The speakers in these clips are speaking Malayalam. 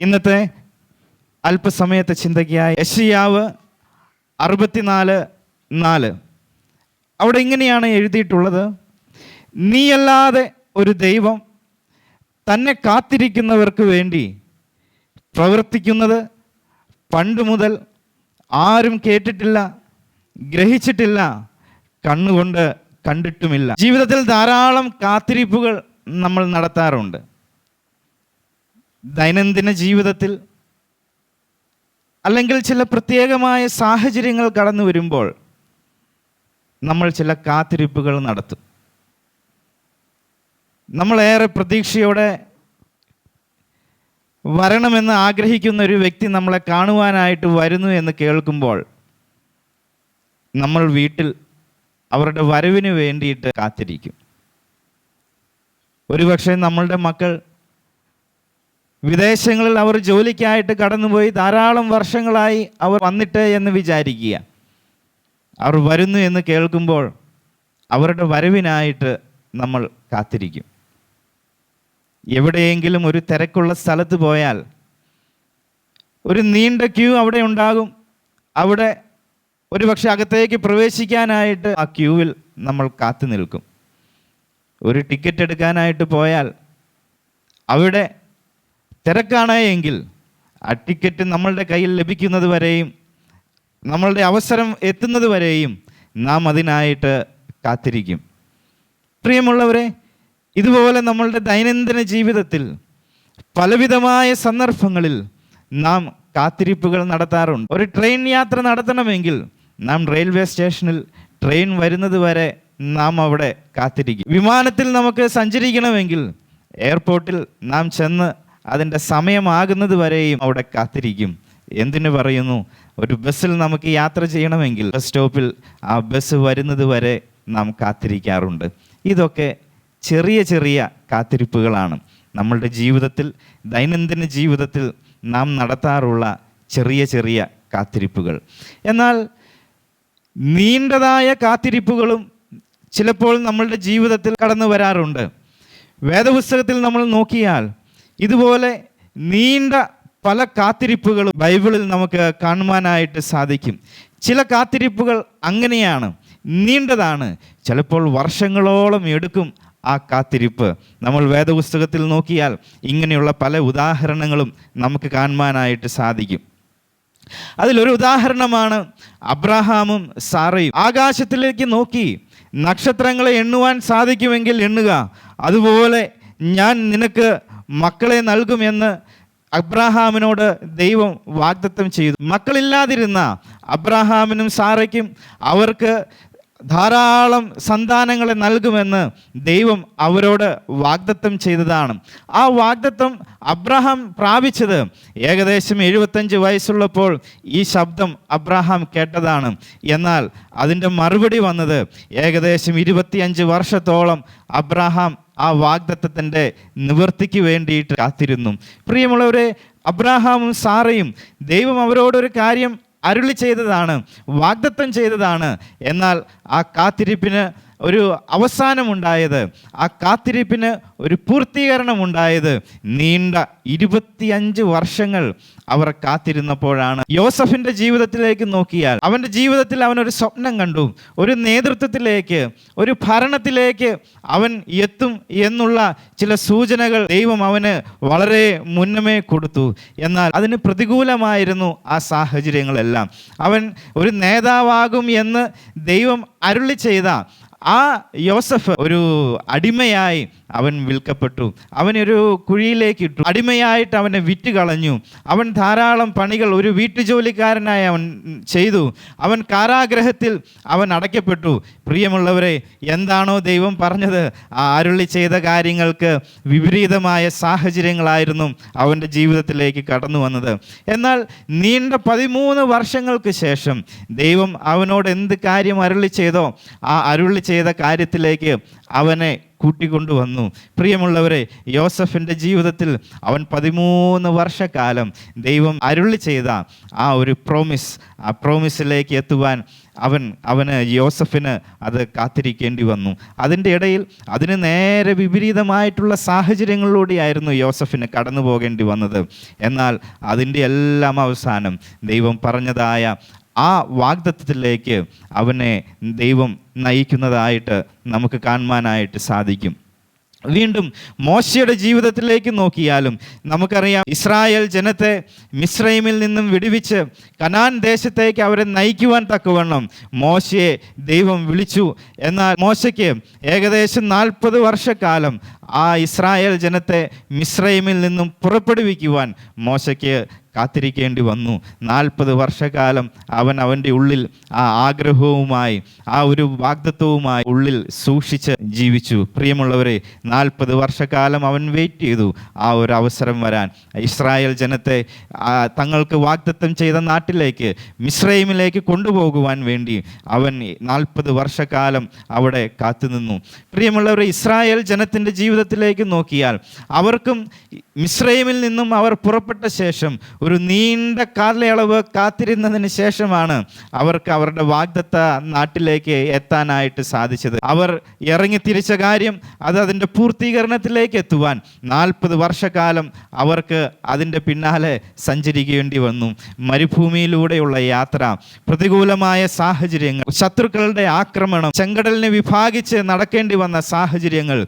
ഇന്നത്തെ അല്പസമയത്തെ ചിന്തയ്ക്കായി യശയാവ് അറുപത്തിനാല് നാല്. അവിടെ ഇങ്ങനെയാണ് എഴുതിയിട്ടുള്ളത്. നീയല്ലാതെ ഒരു ദൈവം തന്നെ കാത്തിരിക്കുന്നവർക്ക് വേണ്ടി പ്രവർത്തിക്കുന്നത് പണ്ട് മുതൽ ആരും കേട്ടിട്ടില്ല ഗ്രഹിച്ചിട്ടില്ല കണ്ണുകൊണ്ട് കണ്ടിട്ടുമില്ല. ജീവിതത്തിൽ ധാരാളം കാത്തിരിപ്പുകൾ നമ്മൾ നടത്താറുണ്ട്. ദൈനംദിന ജീവിതത്തിൽ അല്ലെങ്കിൽ ചില പ്രത്യേകമായ സാഹചര്യങ്ങൾ കടന്നു വരുമ്പോൾ നമ്മൾ ചില കാത്തിരിപ്പുകൾ നടത്തും. നമ്മളേറെ പ്രതീക്ഷയോടെ വരണമെന്ന് ആഗ്രഹിക്കുന്ന ഒരു വ്യക്തി നമ്മളെ കാണുവാനായിട്ട് വരുന്നു എന്ന് കേൾക്കുമ്പോൾ നമ്മൾ വീട്ടിൽ അവരുടെ വരവിന് വേണ്ടിയിട്ട് കാത്തിരിക്കും. ഒരുപക്ഷെ നമ്മളുടെ മക്കൾ വിദേശങ്ങളിൽ അവർ ജോലിക്കായിട്ട് കടന്നുപോയി ധാരാളം വർഷങ്ങളായി അവർ വന്നിട്ട് എന്ന് വിചാരിക്കുക. അവർ വരുന്നു എന്ന് കേൾക്കുമ്പോൾ അവരുടെ വരവിനായിട്ട് നമ്മൾ കാത്തിരിക്കും. എവിടെയെങ്കിലും ഒരു തിരക്കുള്ള സ്ഥലത്ത് പോയാൽ ഒരു നീണ്ട ക്യൂ അവിടെ ഉണ്ടാകും. അവിടെ ഒരു പക്ഷെ അകത്തേക്ക് പ്രവേശിക്കാനായിട്ട് ആ ക്യൂവിൽ നമ്മൾ കാത്തു നിൽക്കും. ഒരു ടിക്കറ്റ് എടുക്കാനായിട്ട് പോയാൽ അവിടെ തിരക്കാണ് എങ്കിൽ ആ ടിക്കറ്റ് നമ്മളുടെ കയ്യിൽ ലഭിക്കുന്നത് വരെയും നമ്മളുടെ അവസരം എത്തുന്നത് വരെയും നാം അതിനായിട്ട് കാത്തിരിക്കും. പ്രിയമുള്ളവരെ ഇതുപോലെ നമ്മളുടെ ദൈനംദിന ജീവിതത്തിൽ പലവിധമായ സന്ദർഭങ്ങളിൽ നാം കാത്തിരിപ്പുകൾ നടത്താറുണ്ട്. ഒരു ട്രെയിൻ യാത്ര നടത്തണമെങ്കിൽ നാം റെയിൽവേ സ്റ്റേഷനിൽ ട്രെയിൻ വരുന്നത് വരെ നാം അവിടെ കാത്തിരിക്കും. വിമാനത്തിൽ നമുക്ക് സഞ്ചരിക്കണമെങ്കിൽ എയർപോർട്ടിൽ നാം ചെന്ന് അതിന്റെ സമയമാകുന്നത് വരെയും അവിടെ കാത്തിരിക്കും. എന്തിനു പറയുന്നു? ഒരു ബസ്സിൽ നമുക്ക് യാത്ര ചെയ്യണമെങ്കിൽ ബസ് സ്റ്റോപ്പിൽ ആ ബസ് വരുന്നത് വരെ നാം കാത്തിരിക്കാറുണ്ട്. ഇതൊക്കെ ചെറിയ ചെറിയ കാത്തിരിപ്പുകളാണ്. നമ്മളുടെ ജീവിതത്തിൽ ദൈനംദിന ജീവിതത്തിൽ നാം നടത്താറുള്ള ചെറിയ ചെറിയ കാത്തിരിപ്പുകൾ. എന്നാൽ നീണ്ടതായ കാത്തിരിപ്പുകളും ചിലപ്പോൾ നമ്മളുടെ ജീവിതത്തിൽ കടന്നു വരാറുണ്ട്. വേദപുസ്തകത്തിൽ നമ്മൾ നോക്കിയാൽ ഇതുപോലെ നീണ്ട പല കാത്തിരിപ്പുകളും ബൈബിളിൽ നമുക്ക് കാണുവാനായിട്ട് സാധിക്കും. ചില കാത്തിരിപ്പുകൾ അങ്ങനെയാണ് നീണ്ടതാണ്. ചിലപ്പോൾ വർഷങ്ങളോളം എടുക്കും ആ കാത്തിരിപ്പ്. നമ്മൾ വേദപുസ്തകത്തിൽ നോക്കിയാൽ ഇങ്ങനെയുള്ള പല ഉദാഹരണങ്ങളും നമുക്ക് കാണുവാനായിട്ട് സാധിക്കും. അതിലൊരു ഉദാഹരണമാണ് അബ്രഹാമും സാറയും. ആകാശത്തിലേക്ക് നോക്കി നക്ഷത്രങ്ങളെ എണ്ണുവാൻ സാധിക്കുമെങ്കിൽ എണ്ണുക. അതുപോലെ ഞാൻ നിനക്ക് മക്കളെ നൽകുമെന്ന് അബ്രാഹാമിനോട് ദൈവം വാഗ്ദത്തം ചെയ്തു. മക്കളില്ലാതിരുന്ന അബ്രാഹാമിനും സാറയ്ക്കും അവർക്ക് ധാരാളം സന്താനങ്ങളെ നൽകുമെന്ന് ദൈവം അവരോട് വാഗ്ദത്തം ചെയ്തതാണ്. ആ വാഗ്ദത്തം അബ്രഹാം പ്രാപിച്ചത്. ഏകദേശം എഴുപത്തഞ്ച് വയസ്സുള്ളപ്പോൾ ഈ ശബ്ദം അബ്രഹാം കേട്ടതാണ്. എന്നാൽ അതിന്റെ മറുപടി വന്നത് ഏകദേശം ഇരുപത്തിയഞ്ച് വർഷത്തോളം അബ്രഹാം ആ വാഗ്ദത്തത്തിന്റെ നിവൃത്തിക്ക് വേണ്ടിയിട്ട് കാത്തിരുന്നു. പ്രിയമുള്ളവരെ അബ്രാഹാമും സാറയും ദൈവം അവരോടൊരു കാര്യം അരുളി ചെയ്തതാണ് വാഗ്ദത്തം ചെയ്തതാണ്. എന്നാൽ ആ കാത്തിരിപ്പിന് ഒരു അവസാനമുണ്ടായത് ആ കാത്തിരിപ്പിന് ഒരു പൂർത്തീകരണമുണ്ടായത് നീണ്ട ഇരുപത്തിയഞ്ച് വർഷങ്ങൾ അവർ കാത്തിരുന്നപ്പോഴാണ്. യോസഫിന്റെ ജീവിതത്തിലേക്ക് നോക്കിയാൽ അവന്റെ ജീവിതത്തിൽ അവൻ ഒരു സ്വപ്നം കണ്ടു. ഒരു നേതൃത്വത്തിലേക്ക് ഒരു ഭരണത്തിലേക്ക് അവൻ എത്തും എന്നുള്ള ചില സൂചനകൾ ദൈവം അവന് വളരെ മുന്നമേ കൊടുത്തു. എന്നാൽ അതിന് പ്രതികൂലമായിരുന്നു ആ സാഹചര്യങ്ങളെല്ലാം. അവൻ ഒരു നേതാവാകും എന്ന് ദൈവം അരുളി ചെയ്ത ആ യോസഫ് ഒരു അടിമയായി അവൻ വിൽക്കപ്പെട്ടു. അവനൊരു കുഴിയിലേക്ക് ഇട്ടു. അടിമയായിട്ട് അവനെ വിറ്റ് കളഞ്ഞു. അവൻ ധാരാളം പണികൾ ഒരു വീട്ടുജോലിക്കാരനായി അവൻ ചെയ്തു. അവൻ കാരാഗ്രഹത്തിൽ അവൻ അടയ്ക്കപ്പെട്ടു. പ്രിയമുള്ളവരെ എന്താണോ ദൈവം പറഞ്ഞത്? അരുളി ചെയ്ത കാര്യങ്ങൾക്ക് വിപരീതമായ സാഹചര്യങ്ങളായിരുന്നു അവന്റെ ജീവിതത്തിലേക്ക് കടന്നു വന്നത്. എന്നാൽ നീണ്ട പതിമൂന്ന് വർഷങ്ങൾക്ക് ശേഷം ദൈവം അവനോട് എന്ത് കാര്യം അരുളി ചെയ്തോ ആ അരുളി ചെയ്ത കാര്യത്തിലേക്ക് അവനെ കൂട്ടിക്കൊണ്ടുവന്നു. പ്രിയമുള്ളവരെ യോസഫിന്റെ ജീവിതത്തിൽ അവൻ പതിമൂന്ന് വർഷക്കാലം ദൈവം അരുളി ചെയ്ത ആ ഒരു പ്രോമിസ് ആ പ്രോമിസിലേക്ക് എത്തുവാൻ അവൻ അവന് യോസഫിന് അത് കാത്തിരിക്കേണ്ടി വന്നു. അതിന്റെ ഇടയിൽ അതിന് നേരെ വിപരീതമായിട്ടുള്ള സാഹചര്യങ്ങളിലൂടെയായിരുന്നു യോസഫിന് കടന്നു പോകേണ്ടി വന്നത്. എന്നാൽ അതിന്റെ എല്ലാം അവസാനം ദൈവം പറഞ്ഞതായ ആ വാഗ്ദത്വത്തിലേക്ക് അവനെ ദൈവം നയിക്കുന്നതായിട്ട് നമുക്ക് കാണുവാനായിട്ട് സാധിക്കും. വീണ്ടും മോശയുടെ ജീവിതത്തിലേക്ക് നോക്കിയാലും നമുക്കറിയാം ഇസ്രായേൽ ജനത്തെ മിശ്രൈമിൽ നിന്നും വിടുവിച്ച് കനാൻ ദേശത്തേക്ക് അവരെ നയിക്കുവാൻ തക്കവണ്ണം മോശയെ ദൈവം വിളിച്ചു. എന്നാൽ മോശയ്ക്ക് ഏകദേശം നാൽപ്പത് വർഷക്കാലം ആ ഇസ്രായേൽ ജനത്തെ മിശ്രൈമിൽ നിന്നും പുറപ്പെടുവിക്കുവാൻ മോശയ്ക്ക് കാത്തിരിക്കേണ്ടി വന്നു. നാൽപ്പത് വർഷക്കാലം അവൻ അവന്റെ ഉള്ളിൽ ആ ആഗ്രഹവുമായി ആ ഒരു വാഗ്ദത്വവുമായി ഉള്ളിൽ സൂക്ഷിച്ച് ജീവിച്ചു. പ്രിയമുള്ളവരെ നാൽപ്പത് വർഷക്കാലം അവൻ വെയിറ്റ് ചെയ്തു ആ ഒരു അവസരം വരാൻ. ഇസ്രായേൽ ജനത്തെ തങ്ങൾക്ക് വാഗ്ദത്തം ചെയ്ത നാട്ടിലേക്ക് മിശ്രൈമിലേക്ക് കൊണ്ടുപോകുവാൻ വേണ്ടി അവൻ നാൽപ്പത് വർഷക്കാലം അവിടെ കാത്തുനിന്നു. പ്രിയമുള്ളവരെ ഇസ്രായേൽ ജനത്തിന്റെ ജീവിതത്തിലേക്ക് നോക്കിയാൽ അവർക്കും മിശ്രൈമിൽ നിന്നും അവർ പുറപ്പെട്ട ശേഷം ഒരു നീണ്ട കാലയളവ് കാത്തിരുന്നതിന് ശേഷമാണ് അവർക്ക് അവരുടെ വാഗ്ദത്ത നാട്ടിലേക്ക് എത്താനായിട്ട് സാധിച്ചത്. അവർ ഇറങ്ങി തിരിച്ച കാര്യം അത് അതിന്റെ പൂർത്തീകരണത്തിലേക്ക് എത്തുവാൻ നാൽപ്പത് വർഷക്കാലം അവർക്ക് അതിന്റെ പിന്നാലെ സഞ്ചരിക്കേണ്ടി വന്നു. മരുഭൂമിയിലൂടെയുള്ള യാത്ര പ്രതികൂലമായ സാഹചര്യങ്ങൾ ശത്രുക്കളുടെ ആക്രമണം ചെങ്കടലിനെ വിഭാഗിച്ച് നടക്കേണ്ടി വന്ന സാഹചര്യങ്ങൾ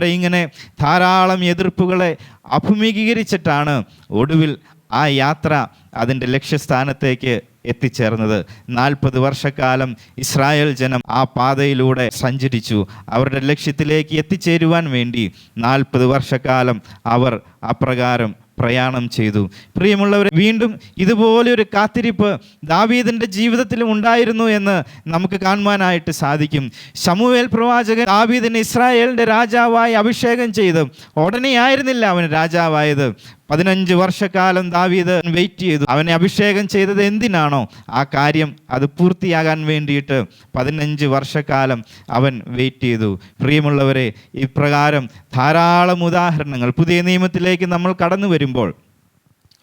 പ്രിയമുള്ളവരെ ഇങ്ങനെ ധാരാളം എതിർപ്പുകളെ അഭിമുഖീകരിച്ചിട്ടാണ് ഒടുവിൽ ആ യാത്ര അതിന്റെ ലക്ഷ്യസ്ഥാനത്തേക്ക് എത്തിച്ചേർന്നത്. നാൽപ്പത് വർഷക്കാലം ഇസ്രായേൽ ജനം ആ പാതയിലൂടെ സഞ്ചരിച്ചു. അവരുടെ ലക്ഷ്യത്തിലേക്ക് എത്തിച്ചേരുവാൻ വേണ്ടി നാൽപ്പത് വർഷക്കാലം അവർ അപ്രകാരം പ്രയാണം ചെയ്തു. പ്രിയമുള്ളവരെ വീണ്ടും ഇതുപോലെ ഒരു കാത്തിരിപ്പ് ദാവീദിന്റെ ജീവിതത്തിലും ഉണ്ടായിരുന്നു എന്ന് നമുക്ക് കാണുവാനായിട്ട് സാധിക്കും. ശമുവേൽ പ്രവാചകൻ ദാവീദിനെ ഇസ്രായേലിന്റെ രാജാവായി അഭിഷേകം ചെയ്ത്. ഉടനെയായിരുന്നില്ല അവൻ രാജാവായത്. പതിനഞ്ച് വർഷക്കാലം ദാവീദ് വെയിറ്റ് ചെയ്തു. അവനെ അഭിഷേകം ചെയ്തത് എന്തിനാണോ? ആ കാര്യം അത് പൂർത്തിയാകാൻ വേണ്ടിയിട്ട് പതിനഞ്ച് വർഷക്കാലം അവൻ വെയിറ്റ് ചെയ്തു. പ്രിയമുള്ളവരെ ഇപ്രകാരം ധാരാളം ഉദാഹരണങ്ങൾ പുതിയ നിയമത്തിലേക്ക് നമ്മൾ കടന്നു വരുമ്പോൾ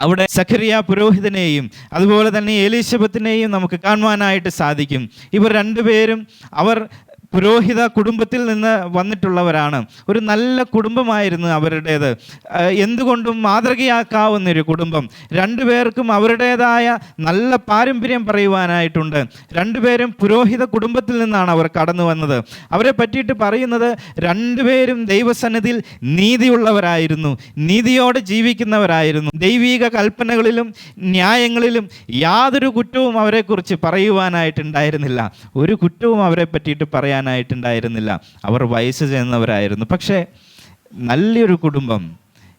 അവിടെ സഖറിയ പുരോഹിതനെയും അതുപോലെ തന്നെ എലീശബത്തിനെയും നമുക്ക് കാണുവാനായിട്ട് സാധിക്കും. ഇവർ രണ്ടുപേരും അവർ പുരോഹിത കുടുംബത്തിൽ നിന്ന് വന്നിട്ടുള്ളവരാണ്. ഒരു നല്ല കുടുംബമായിരുന്നു അവരുടേത്. എന്തുകൊണ്ടും മാതൃകയാക്കാവുന്ന ഒരു കുടുംബം രണ്ടുപേർക്കും അവരുടേതായ നല്ല പാരമ്പര്യം പറയുവാനായിട്ടുണ്ട്. രണ്ടുപേരും പുരോഹിത കുടുംബത്തിൽ നിന്നാണ് അവർ കടന്നു വന്നത്. അവരെ പറ്റിയിട്ട് പറയുന്നത് രണ്ടുപേരും ദൈവസന്നിധിയിൽ നീതിയുള്ളവരായിരുന്നു. നീതിയോടെ ജീവിക്കുന്നവരായിരുന്നു. ദൈവീക കൽപ്പനകളിലും ന്യായങ്ങളിലും യാതൊരു കുറ്റവും അവരെക്കുറിച്ച് പറയുവാനായിട്ടുണ്ടായിരുന്നില്ല. ഒരു കുറ്റവും അവരെ പറ്റിയിട്ട് പറയാനായിട്ടുണ്ടായിരുന്നില്ല അവർ വയസ്സ് ചെന്നവരായിരുന്നു. പക്ഷേ നല്ലൊരു കുടുംബം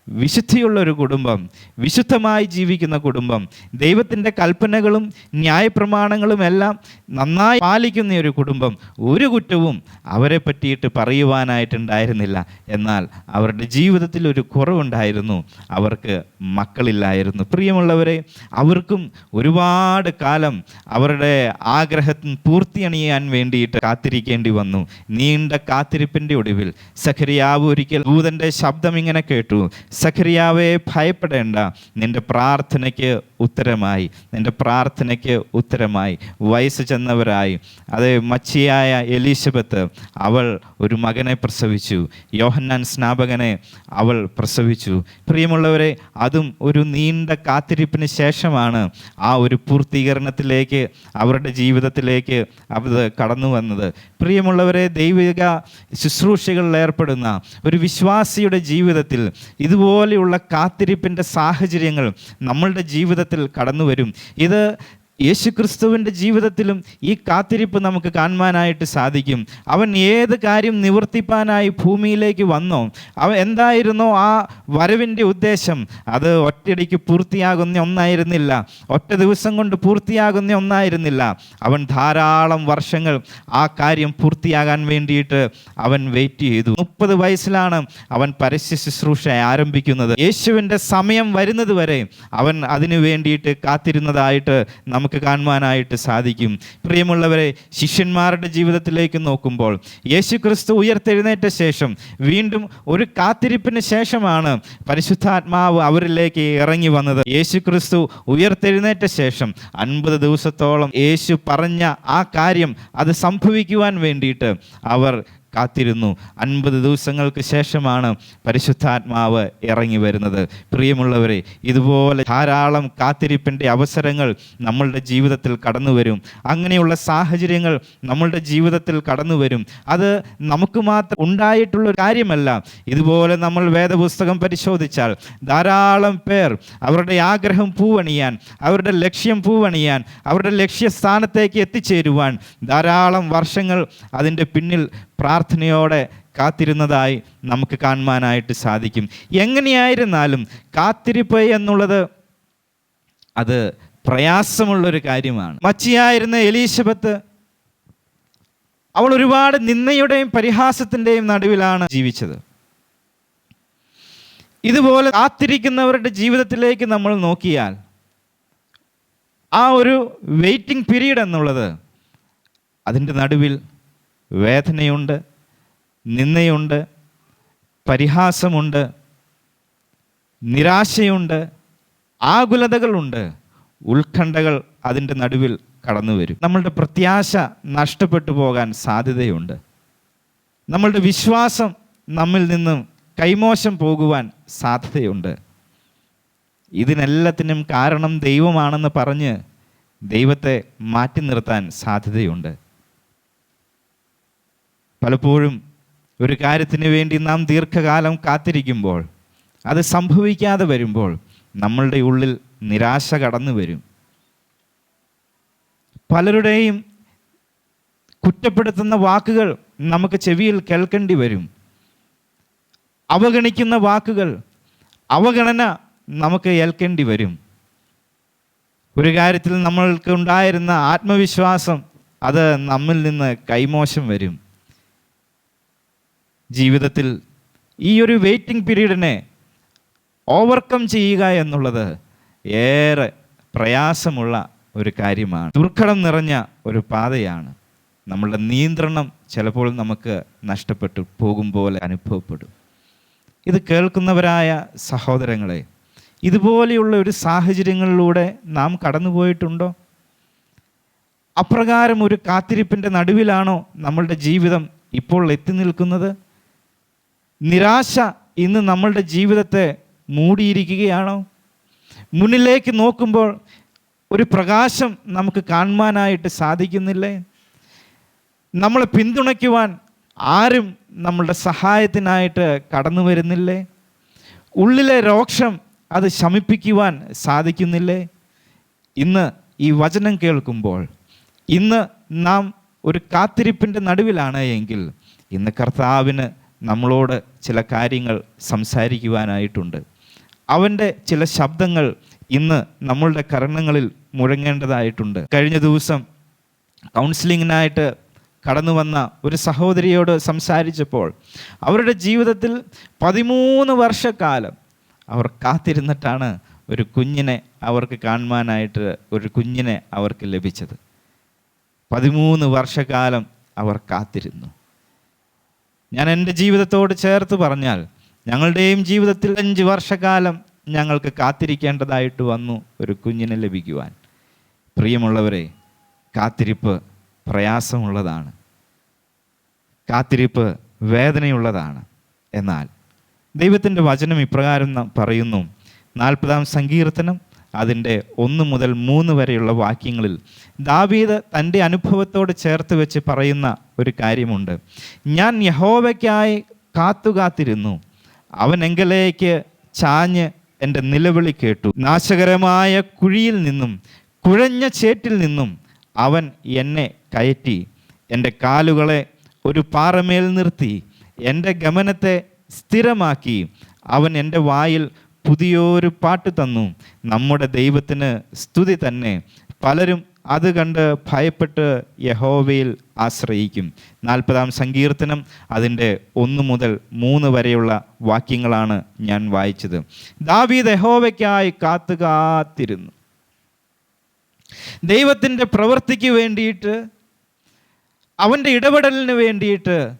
വിശുദ്ധിയുള്ള ഒരു കുടുംബം വിശുദ്ധമായി ജീവിക്കുന്ന കുടുംബം ദൈവത്തിന്റെ കൽപ്പനകളും ന്യായപ്രമാണങ്ങളും എല്ലാം നന്നായി പാലിക്കുന്ന ഒരു കുടുംബം ഒരു കുറ്റവും അവരെ പറ്റിയിട്ട് പറയുവാനായിട്ടുണ്ടായിരുന്നില്ല. എന്നാൽ അവരുടെ ജീവിതത്തിൽ ഒരു കുറവുണ്ടായിരുന്നു. അവർക്ക് മക്കളില്ലായിരുന്നു. പ്രിയമുള്ളവരെ അവർക്കും ഒരുപാട് കാലം അവരുടെ ആഗ്രഹത്തിന് പൂർത്തിയണിയാൻ വേണ്ടിയിട്ട് കാത്തിരിക്കേണ്ടി വന്നു. നീണ്ട കാത്തിരിപ്പിന്റെ ഒടുവിൽ സഖരിയാവ് ഒരിക്കൽ ദൂതന്റെ ശബ്ദം ഇങ്ങനെ കേട്ടു. സഖരിയാവെ ഭയപ്പെടേണ്ട. നിന്റെ പ്രാർത്ഥനയ്ക്ക് ഉത്തരമായി. നിന്റെ പ്രാർത്ഥനയ്ക്ക് ഉത്തരമായി. വയസ്സ് ചെന്നവരായി. അത് മച്ചിയായ എലീസബത്ത് അവൾ ഒരു മകനെ പ്രസവിച്ചു. യോഹന്നാൻ സ്നാപകനെ അവൾ പ്രസവിച്ചു. പ്രിയമുള്ളവരെ അതും ഒരു നീണ്ട കാത്തിരിപ്പിന് ശേഷമാണ് ആ ഒരു പൂർത്തീകരണത്തിലേക്ക് അവരുടെ ജീവിതത്തിലേക്ക് അത് കടന്നു വന്നത്. പ്രിയമുള്ളവരെ ദൈവിക ശുശ്രൂഷകളിൽ ഏർപ്പെടുന്ന ഒരു വിശ്വാസിയുടെ ജീവിതത്തിൽ ഇതുപോലെയുള്ള കാത്തിരിപ്പിന്റെ സാഹചര്യങ്ങൾ നമ്മളുടെ ജീവിതത്തിൽ കടന്നു വരും ഇത് യേശുക്രിസ്തുവിന്റെ ജീവിതത്തിലും ഈ കാത്തിരിപ്പ് നമുക്ക് കാണുവാനായിട്ട് സാധിക്കും. അവൻ ഏത് കാര്യം നിവർത്തിപ്പാനായി ഭൂമിയിലേക്ക് വന്നോ അവൻ എന്തായിരുന്നോ ആ വരവിന്റെ ഉദ്ദേശം. അത് ഒറ്റയടിക്ക് പൂർത്തിയാകുന്ന ഒന്നായിരുന്നില്ല. ഒറ്റ ദിവസം കൊണ്ട് പൂർത്തിയാകുന്ന ഒന്നായിരുന്നില്ല. അവൻ ധാരാളം വർഷങ്ങൾ ആ കാര്യം പൂർത്തിയാകാൻ വേണ്ടിയിട്ട് അവൻ വെയിറ്റ് ചെയ്തു. മുപ്പത് വയസ്സിലാണ് അവൻ പരസ്യ ശുശ്രൂഷ ആരംഭിക്കുന്നത്. യേശുവിന്റെ സമയം വരുന്നത് വരെ അവൻ അതിനു വേണ്ടിയിട്ട് കാത്തിരുന്നതായിട്ട് നമുക്ക് നമുക്ക് കാണുവാനായിട്ട് സാധിക്കും. പ്രിയമുള്ളവരെ ശിഷ്യന്മാരുടെ ജീവിതത്തിലേക്ക് നോക്കുമ്പോൾ യേശു ക്രിസ്തു ഉയർത്തെഴുന്നേറ്റ ശേഷം വീണ്ടും ഒരു കാത്തിരിപ്പിന് ശേഷമാണ് പരിശുദ്ധാത്മാവ് അവരിലേക്ക് ഇറങ്ങി വന്നത്. യേശു ക്രിസ്തു ഉയർത്തെഴുന്നേറ്റ ശേഷം അൻപത് ദിവസത്തോളം യേശു പറഞ്ഞ ആ കാര്യം അത് സംഭവിക്കുവാൻ വേണ്ടിയിട്ട് അവർ കാത്തിരുന്നു. അൻപത് ദിവസങ്ങൾക്ക് ശേഷമാണ് പരിശുദ്ധാത്മാവ് ഇറങ്ങി വരുന്നത്. പ്രിയമുള്ളവരെ ഇതുപോലെ ധാരാളം കാത്തിരിപ്പിന്റെ അവസരങ്ങൾ നമ്മളുടെ ജീവിതത്തിൽ കടന്നു വരും. അങ്ങനെയുള്ള സാഹചര്യങ്ങൾ നമ്മളുടെ ജീവിതത്തിൽ കടന്നു വരും. അത് നമുക്ക് മാത്രം ഉണ്ടായിട്ടുള്ള കാര്യമല്ല. ഇതുപോലെ നമ്മൾ വേദപുസ്തകം പരിശോധിച്ചാൽ ധാരാളം പേർ അവരുടെ ആഗ്രഹം പൂവണിയാൻ അവരുടെ ലക്ഷ്യം പൂവണിയാൻ അവരുടെ ലക്ഷ്യസ്ഥാനത്തേക്ക് എത്തിച്ചേരുവാൻ ധാരാളം വർഷങ്ങൾ അതിന്റെ പിന്നിൽ പ്രാർത്ഥനയോടെ കാത്തിരുന്നതായി നമുക്ക് കാണുവാനായിട്ട് സാധിക്കും. എങ്ങനെയായിരുന്നാലും കാത്തിരിപ്പ് എന്നുള്ളത് അത് പ്രയാസമുള്ളൊരു കാര്യമാണ്. മച്ചിയായിരുന്ന എലീശബത്ത് അവൾ ഒരുപാട് നിന്നയുടെയും പരിഹാസത്തിന്റെയും നടുവിലാണ് ജീവിച്ചത്. ഇതുപോലെ കാത്തിരിക്കുന്നവരുടെ ജീവിതത്തിലേക്ക് നമ്മൾ നോക്കിയാൽ ആ ഒരു വെയിറ്റിംഗ് പീരീഡ് എന്നുള്ളത് അതിന്റെ നടുവിൽ വേദനയുണ്ട് നിന്നയുണ്ട് പരിഹാസമുണ്ട് നിരാശയുണ്ട് ആകുലതകളുണ്ട്. ഉത്കണ്ഠകൾ അതിന്റെ നടുവിൽ കടന്നു വരും. നമ്മളുടെ പ്രത്യാശ നഷ്ടപ്പെട്ടു പോകാൻ സാധ്യതയുണ്ട്. നമ്മളുടെ വിശ്വാസം നമ്മിൽ നിന്നും കൈമോശം പോകുവാൻ സാധ്യതയുണ്ട്. ഇതിനെല്ലാത്തിനും കാരണം ദൈവമാണെന്ന് പറഞ്ഞ് ദൈവത്തെ മാറ്റി നിർത്താൻ സാധ്യതയുണ്ട്. പലപ്പോഴും ഒരു കാര്യത്തിന് വേണ്ടി നാം ദീർഘകാലം കാത്തിരിക്കുമ്പോൾ അത് സംഭവിക്കാതെ വരുമ്പോൾ നമ്മളുടെ ഉള്ളിൽ നിരാശ കടന്നു വരും. പലരുടെയും കുറ്റപ്പെടുത്തുന്ന വാക്കുകൾ നമുക്ക് ചെവിയിൽ കേൾക്കേണ്ടി വരും. അവഗണിക്കുന്ന വാക്കുകൾ അവഗണന നമുക്ക് ഏൽക്കേണ്ടി വരും. ഒരു കാര്യത്തിൽ നമ്മൾക്ക് ഉണ്ടായിരുന്ന ആത്മവിശ്വാസം അത് നമ്മിൽ നിന്ന് കൈമോശം വരും. ജീവിതത്തിൽ ഈ ഒരു വെയിറ്റിംഗ് പീരീഡിനെ ഓവർകം ചെയ്യുക എന്നുള്ളത് ഏറെ പ്രയാസമുള്ള ഒരു കാര്യമാണ്. ദുർഘടം നിറഞ്ഞ ഒരു പാതയാണ്. നമ്മളുടെ നിയന്ത്രണം ചിലപ്പോൾ നമുക്ക് നഷ്ടപ്പെട്ടു പോകും പോലെ അനുഭവപ്പെടും. ഇത് കേൾക്കുന്നവരായ സഹോദരങ്ങളെ ഇതുപോലെയുള്ള ഒരു സാഹചര്യങ്ങളിലൂടെ നാം കടന്നുപോയിട്ടുണ്ടോ അപ്രകാരം ഒരു കാത്തിരിപ്പിന്റെ നടുവിലാണോ നമ്മളുടെ ജീവിതം ഇപ്പോൾ എത്തി നിൽക്കുന്നത്? നിരാശ ഇന്ന് നമ്മളുടെ ജീവിതത്തെ മൂടിയിരിക്കുകയാണോ? മുന്നിലേക്ക് നോക്കുമ്പോൾ ഒരു പ്രകാശം നമുക്ക് കാണുവാനായിട്ട് സാധിക്കുന്നില്ലേ? നമ്മളെ പിന്തുണയ്ക്കുവാൻ ആരും നമ്മളുടെ സഹായത്തിനായിട്ട് കടന്നു വരുന്നില്ലേ? ഉള്ളിലെ രോക്ഷം അത് ശമിപ്പിക്കുവാൻ സാധിക്കുന്നില്ലേ? ഇന്ന് ഈ വചനം കേൾക്കുമ്പോൾ ഇന്ന് നാം ഒരു കാത്തിരിപ്പിന്റെ നടുവിലാണ് എങ്കിൽ ഇന്ന് കർത്താവിന് നമ്മളോട് ചില കാര്യങ്ങൾ സംസാരിക്കുവാനായിട്ടുണ്ട്. അവന്റെ ചില ശബ്ദങ്ങൾ ഇന്ന് നമ്മളുടെ കരണങ്ങളിൽ മുഴങ്ങേണ്ടതായിട്ടുണ്ട്. കഴിഞ്ഞ ദിവസം കൗൺസിലിങ്ങിനായിട്ട് കടന്നു വന്ന ഒരു സഹോദരിയോട് സംസാരിച്ചപ്പോൾ അവരുടെ ജീവിതത്തിൽ പതിമൂന്ന് വർഷക്കാലം അവർ കാത്തിരുന്നിട്ടാണ് ഒരു കുഞ്ഞിനെ അവർക്ക് കാണുവാനായിട്ട് ഒരു കുഞ്ഞിനെ അവർക്ക് ലഭിച്ചത്. പതിമൂന്ന് വർഷക്കാലം അവർ കാത്തിരുന്നു. ഞാൻ എന്റെ ജീവിതത്തോട് ചേർത്ത് പറഞ്ഞാൽ ഞങ്ങളുടെയും ജീവിതത്തിൽ അഞ്ച് വർഷക്കാലം ഞങ്ങൾക്ക് കാത്തിരിക്കേണ്ടതായിട്ട് വന്നു ഒരു കുഞ്ഞിനെ ലഭിക്കുവാൻ. പ്രിയമുള്ളവരെ കാത്തിരിപ്പ് പ്രയാസമുള്ളതാണ്. കാത്തിരിപ്പ് വേദനയുള്ളതാണ്. എന്നാൽ ദൈവത്തിന്റെ വചനം ഇപ്രകാരം പറയുന്നു. നാൽപ്പതാം സങ്കീർത്തനം അതിന്റെ ഒന്ന് മുതൽ മൂന്ന് വരെയുള്ള വാക്യങ്ങളിൽ ദാവീദ് തന്റെ അനുഭവത്തോട് ചേർത്ത് വെച്ച് പറയുന്ന ഒരു കാര്യമുണ്ട്. ഞാൻ യഹോവയ്ക്കായി കാത്തുകാത്തിരുന്നു. അവൻ എങ്കിലേക്ക് ചാഞ്ഞ് എന്റെ നിലവിളി കേട്ടു. നാശകരമായ കുഴിയിൽ നിന്നും കുഴഞ്ഞ ചേറ്റിൽ നിന്നും അവൻ എന്നെ കയറ്റി. എന്റെ കാലുകളെ ഒരു പാറമേൽ നിർത്തി. എന്റെ ഗമനത്തെ സ്ഥിരമാക്കി. അവൻ എന്റെ വായിൽ പുതിയൊരു പാട്ട് തന്നു. നമ്മുടെ ദൈവത്തിന് സ്തുതി തന്നെ. പലരും അത് കണ്ട് ഭയപ്പെട്ട് യഹോവയിൽ ആശ്രയിക്കും. നാൽപ്പതാം സങ്കീർത്തനം അതിന്റെ ഒന്ന് മുതൽ മൂന്ന് വരെയുള്ള വാക്യങ്ങളാണ് ഞാൻ വായിച്ചത്. ദാവീദ് യഹോവയ്ക്കായി കാത്തു കാത്തിരുന്നു. ദൈവത്തിന്റെ പ്രവൃത്തിക്ക് വേണ്ടിയിട്ട് അവന്റെ ഇടപെടലിന് വേണ്ടിയിട്ട്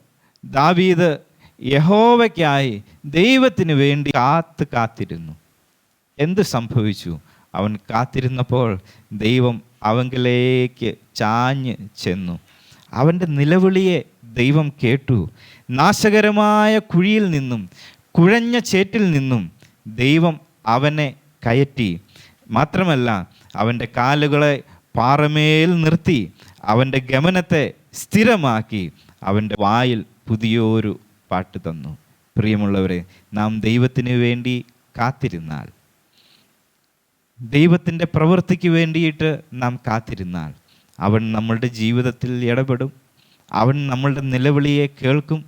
ദാവീദ് യഹോവയ്ക്കായി ദൈവത്തിന് വേണ്ടി കാത്ത് കാത്തിരുന്നു. എന്ത് സംഭവിച്ചു? അവൻ കാത്തിരുന്നപ്പോൾ ദൈവം അവങ്കിലേക്ക് ചാഞ്ഞ് ചെന്നു. അവന്റെ നിലവിളിയെ ദൈവം കേട്ടു. നാശകരമായ കുഴിയിൽ നിന്നും കുഴഞ്ഞ ചേറ്റിൽ നിന്നും ദൈവം അവനെ കയറ്റി. മാത്രമല്ല അവന്റെ കാലുകളെ പാറമേൽ നിർത്തി അവന്റെ ഗമനത്തെ സ്ഥിരമാക്കി അവന്റെ വായിൽ പുതിയൊരു പാട്ട് തന്നു. പ്രിയമുള്ളവരെ നാം ദൈവത്തിന് വേണ്ടി കാത്തിരുന്നാൽ ദൈവത്തിന്റെ പ്രവൃത്തിക്ക് വേണ്ടിയിട്ട് നാം കാത്തിരുന്നാൽ അവൻ നമ്മളുടെ ജീവിതത്തിൽ ഇടപെടും. അവൻ നമ്മളുടെ നിലവിളിയെ കേൾക്കും.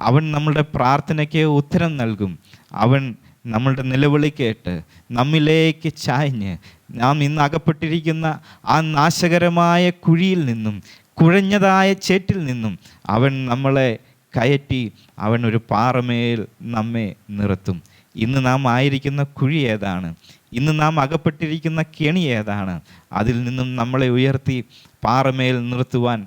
അവൻ നമ്മളുടെ പ്രാർത്ഥനയ്ക്ക് ഉത്തരം നൽകും. അവൻ നമ്മളുടെ നിലവിളി കേട്ട് നമ്മിലേക്ക് ചായഞ്ഞ് നാം ഇന്ന് അകപ്പെട്ടിരിക്കുന്ന ആ നാശകരമായ കുഴിയിൽ നിന്നും കുഴഞ്ഞതായ ചേറ്റിൽ നിന്നും അവൻ നമ്മളെ കയറ്റി അവൻ ഒരു പാറമേൽ നമ്മെ നിർത്തും. ഇന്ന് നാം ആയിരിക്കുന്ന കുഴി ഏതാണ്? ഇന്ന് നാം അകപ്പെട്ടിരിക്കുന്ന കെണി ഏതാണ്? അതിൽ നിന്നും നമ്മളെ ഉയർത്തി പാറമേൽ നിർത്തുവാൻ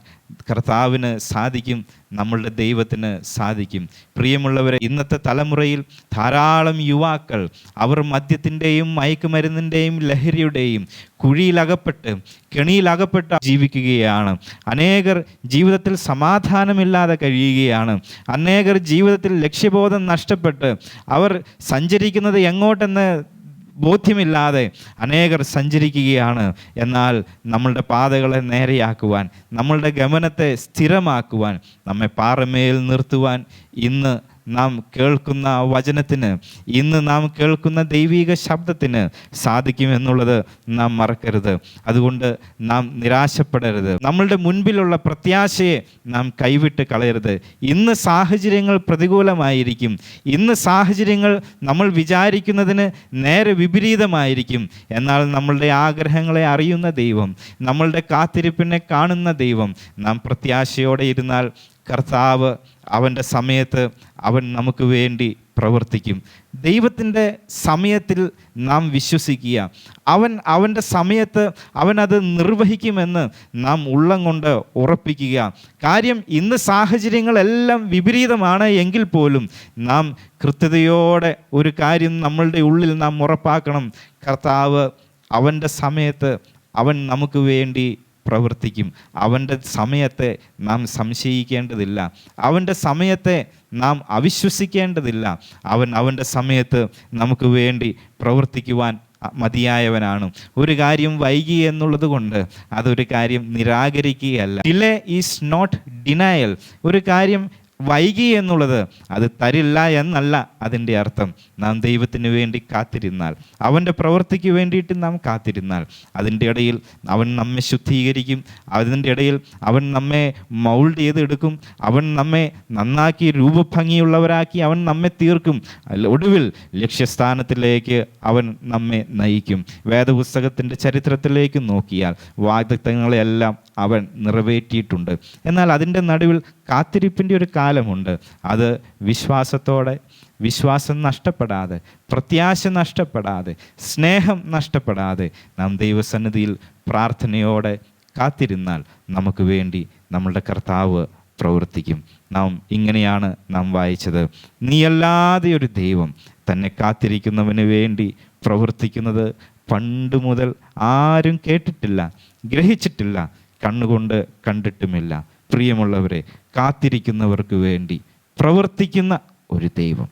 കർത്താവിന് സാധിക്കും നമ്മളുടെ ദൈവത്തിന് സാധിക്കും. പ്രിയമുള്ളവരെ ഇന്നത്തെ തലമുറയിൽ ധാരാളം യുവാക്കൾ അവർ മദ്യത്തിന്റെയും മയക്കുമരുന്നിന്റെയും ലഹരിയുടെയും കുഴിയിലകപ്പെട്ട് കെണിയിലകപ്പെട്ട് ജീവിക്കുകയാണ്. അനേകർ ജീവിതത്തിൽ സമാധാനമില്ലാതെ കഴിയുകയാണ്. അനേകർ ജീവിതത്തിൽ ലക്ഷ്യബോധം നഷ്ടപ്പെട്ട് അവർ സഞ്ചരിക്കുന്നത് എങ്ങോട്ടെന്ന് ബോധ്യമില്ലാതെ അനേകർ സഞ്ചരിക്കുകയാണ്. എന്നാൽ നമ്മളുടെ പാതകളെ നേരെയാക്കുവാൻ നമ്മളുടെ ഗമനത്തെ സ്ഥിരമാക്കുവാൻ നമ്മെ പാറമേൽ നിർത്തുവാൻ ഇന്ന് നാം കേൾക്കുന്ന വചനത്തിന് ഇന്ന് നാം കേൾക്കുന്ന ദൈവിക ശബ്ദത്തിന് സാധിക്കുമെന്നുള്ളത് നാം മറക്കരുത്. അതുകൊണ്ട് നാം നിരാശപ്പെടരുത്. നമ്മളുടെ മുൻപിലുള്ള പ്രത്യാശയെ നാം കൈവിട്ട് കളയരുത്. ഇന്ന് സാഹചര്യങ്ങൾ പ്രതികൂലമായിരിക്കും. ഇന്ന് സാഹചര്യങ്ങൾ നമ്മൾ വിചാരിക്കുന്നതിന് നേരെ വിപരീതമായിരിക്കും. എന്നാൽ നമ്മളുടെ ആഗ്രഹങ്ങളെ അറിയുന്ന ദൈവം നമ്മളുടെ കാത്തിരിപ്പിനെ കാണുന്ന ദൈവം നാം പ്രത്യാശയോടെ ഇരുന്നാൽ കർത്താവ് അവന്റെ സമയത്ത് അവൻ നമുക്ക് വേണ്ടി പ്രവർത്തിക്കും. ദൈവത്തിന്റെ സമയത്തിൽ നാം വിശ്വസിക്കുക. അവൻ അവന്റെ സമയത്ത് അവനത് നിർവഹിക്കുമെന്ന് നാം ഉള്ളം കൊണ്ട് ഉറപ്പിക്കുക. കാര്യം ഇന്ന് സാഹചര്യങ്ങളെല്ലാം വിപരീതമാണ് എങ്കിൽ പോലും നാം കൃത്യതയോടെ ഒരു കാര്യം നമ്മളുടെ ഉള്ളിൽ നാം ഉറപ്പാക്കണം. കർത്താവ് അവന്റെ സമയത്ത് അവൻ നമുക്ക് വേണ്ടി പ്രവർത്തിക്കും. അവന്റെ സമയത്തെ നാം സംശയിക്കേണ്ടതില്ല. അവന്റെ സമയത്തെ നാം അവിശ്വസിക്കേണ്ടതില്ല. അവൻ അവന്റെ സമയത്ത് നമുക്ക് വേണ്ടി പ്രവർത്തിക്കുവാൻ മതിയായവനാണ്. ഒരു കാര്യം വൈകി എന്നുള്ളത് കൊണ്ട് അതൊരു കാര്യം നിരാകരിക്കുകയല്ല. ഡിലേ ഈസ് നോട്ട് ഡിനയൽ ഒരു കാര്യം വൈകി എന്നുള്ളത് അത് തരില്ല എന്നല്ല അതിന്റെ അർത്ഥം. നാം ദൈവത്തിന് വേണ്ടി കാത്തിരുന്നാൽ അവന്റെ പ്രവൃത്തിക്ക് വേണ്ടിയിട്ട് നാം കാത്തിരുന്നാൽ അതിന്റെ ഇടയിൽ അവൻ നമ്മെ ശുദ്ധീകരിക്കും അതിന്റെ ഇടയിൽ അവൻ നമ്മെ മൗൾഡ് ചെയ്തെടുക്കും അവൻ നമ്മെ നന്നാക്കി രൂപഭംഗിയുള്ളവരാക്കി അവൻ നമ്മെ തീർക്കും. ഒടുവിൽ ലക്ഷ്യസ്ഥാനത്തിലേക്ക് അവൻ നമ്മെ നയിക്കും. വേദപുസ്തകത്തിന്റെ ചരിത്രത്തിലേക്ക് നോക്കിയാൽ വാഗ്ദത്തങ്ങളെല്ലാം അവൻ നിറവേറ്റിയിട്ടുണ്ട്. എന്നാൽ അതിന്റെ നടുവിൽ കാത്തിരിപ്പിന്റെ ഒരു കാലമുണ്ട്. അത് വിശ്വാസത്തോടെ വിശ്വാസം നഷ്ടപ്പെടാതെ പ്രത്യാശ നഷ്ടപ്പെടാതെ സ്നേഹം നഷ്ടപ്പെടാതെ നാം ദൈവസന്നിധിയിൽ പ്രാർത്ഥനയോടെ കാത്തിരുന്നാൽ നമുക്ക് വേണ്ടി നമ്മളുടെ കർത്താവ് പ്രവർത്തിക്കും. നാം ഇങ്ങനെയാണ് നാം വായിച്ചത്. നീയല്ലാതെ ഒരു ദൈവം തന്നെ കാത്തിരിക്കുന്നവന് വേണ്ടി പ്രവർത്തിക്കുന്നത് പണ്ട് മുതൽ ആരും കേട്ടിട്ടില്ല ഗ്രഹിച്ചിട്ടില്ല. കണ്ണുകൊണ്ട് കണ്ടിട്ടുമില്ല. പ്രിയമുള്ളവരെ കാത്തിരിക്കുന്നവർക്ക് വേണ്ടി പ്രവർത്തിക്കുന്ന ഒരു ദൈവം.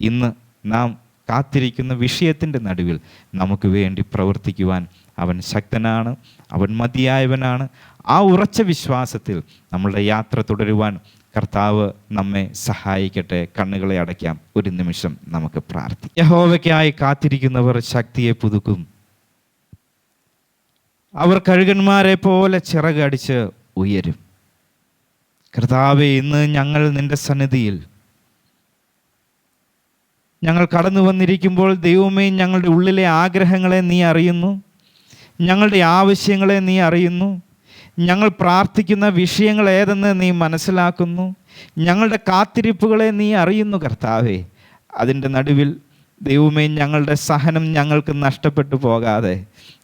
ഇന്ന് നാം കാത്തിരിക്കുന്ന വിഷയത്തിന്റെ നടുവിൽ നമുക്ക് വേണ്ടി പ്രവർത്തിക്കുവാൻ അവൻ ശക്തനാണ് അവൻ മതിയായവനാണ്. ആ ഉറച്ച വിശ്വാസത്തിൽ നമ്മളുടെ യാത്ര തുടരുവാൻ കർത്താവ് നമ്മെ സഹായിക്കട്ടെ. കണ്ണുകളെ അടയ്ക്കാം. ഒരു നിമിഷം നമുക്ക് പ്രാർത്ഥിക്കാം. യഹോവയ്ക്കായി കാത്തിരിക്കുന്നവർ ശക്തിയെ പുതുക്കും. അവർ കഴുകന്മാരെ പോലെ ചിറകടിച്ച് ഉയരും. കർത്താവെ ഇന്ന് ഞങ്ങൾ നിന്റെ സന്നിധിയിൽ. ഞങ്ങൾ കടന്നു വന്നിരിക്കുമ്പോൾ ദൈവമേ ഞങ്ങളുടെ ഉള്ളിലെ ആഗ്രഹങ്ങളെ നീ അറിയുന്നു. ഞങ്ങളുടെ ആവശ്യങ്ങളെ നീ അറിയുന്നു. ഞങ്ങൾ പ്രാർത്ഥിക്കുന്ന വിഷയങ്ങൾ ഏതെന്ന് നീ മനസ്സിലാക്കുന്നു. ഞങ്ങളുടെ കാത്തിരിപ്പുകളെ നീ അറിയുന്നു കർത്താവേ. അതിന്റെ നടുവിൽ ദൈവമേ ഞങ്ങളുടെ സഹനം ഞങ്ങൾക്ക് നഷ്ടപ്പെട്ടു പോകാതെ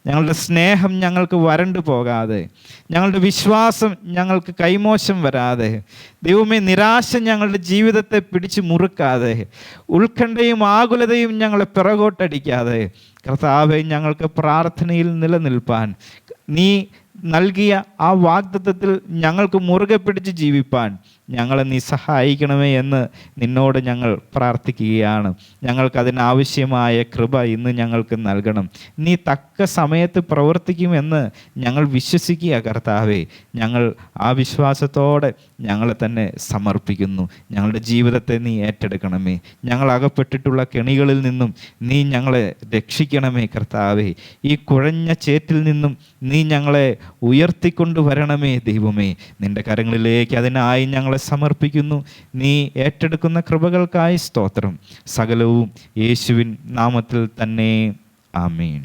ഞങ്ങളുടെ സ്നേഹം ഞങ്ങൾക്ക് വരണ്ടു പോകാതെ ഞങ്ങളുടെ വിശ്വാസം ഞങ്ങൾക്ക് കൈമോശം വരാതെ ദൈവമേ നിരാശ ഞങ്ങളുടെ ജീവിതത്തെ പിടിച്ചു മുറുക്കാതെ ഉത്കണ്ഠയും ആകുലതയും ഞങ്ങളെ പിറകോട്ടടിക്കാതെ കർത്താവെ ഞങ്ങൾക്ക് പ്രാർത്ഥനയിൽ നിലനിൽപ്പാൻ നീ നൽകിയ ആ വാഗ്ദത്തത്തിൽ ഞങ്ങൾക്ക് മുറുകെ പിടിച്ച് ജീവിപ്പാൻ ഞങ്ങളെ നീ സഹായിക്കണമേ എന്ന് നിന്നോട് ഞങ്ങൾ പ്രാർത്ഥിക്കുകയാണ്. ഞങ്ങൾക്ക് അതിനാവശ്യമായ കൃപ ഇന്ന് ഞങ്ങൾക്ക് നൽകണം. നീ തക്ക സമയത്ത് പ്രവർത്തിക്കുമെന്ന് ഞങ്ങൾ വിശ്വസിക്കുക കർത്താവേ. ഞങ്ങൾ ആ വിശ്വാസത്തോടെ ഞങ്ങളെ തന്നെ സമർപ്പിക്കുന്നു. ഞങ്ങളുടെ ജീവിതത്തെ നീ ഏറ്റെടുക്കണമേ. ഞങ്ങൾ അകപ്പെട്ടിട്ടുള്ള കെണികളിൽ നിന്നും നീ ഞങ്ങളെ രക്ഷിക്കണമേ കർത്താവേ. ഈ കുഴഞ്ഞ ചേറ്റിൽ നിന്നും നീ ഞങ്ങളെ ഉയർത്തിക്കൊണ്ട് വരണമേ ദൈവമേ. നിന്റെ കരങ്ങളിലേക്ക് അതിനായി ഞങ്ങളെ സമർപ്പിക്കുന്നു. നീ ഏറ്റെടുക്കുന്ന കൃപകൾക്കായി സ്തോത്രം. സകലവും യേശുവിൻ നാമത്തിൽ തന്നെ. ആമീൻ.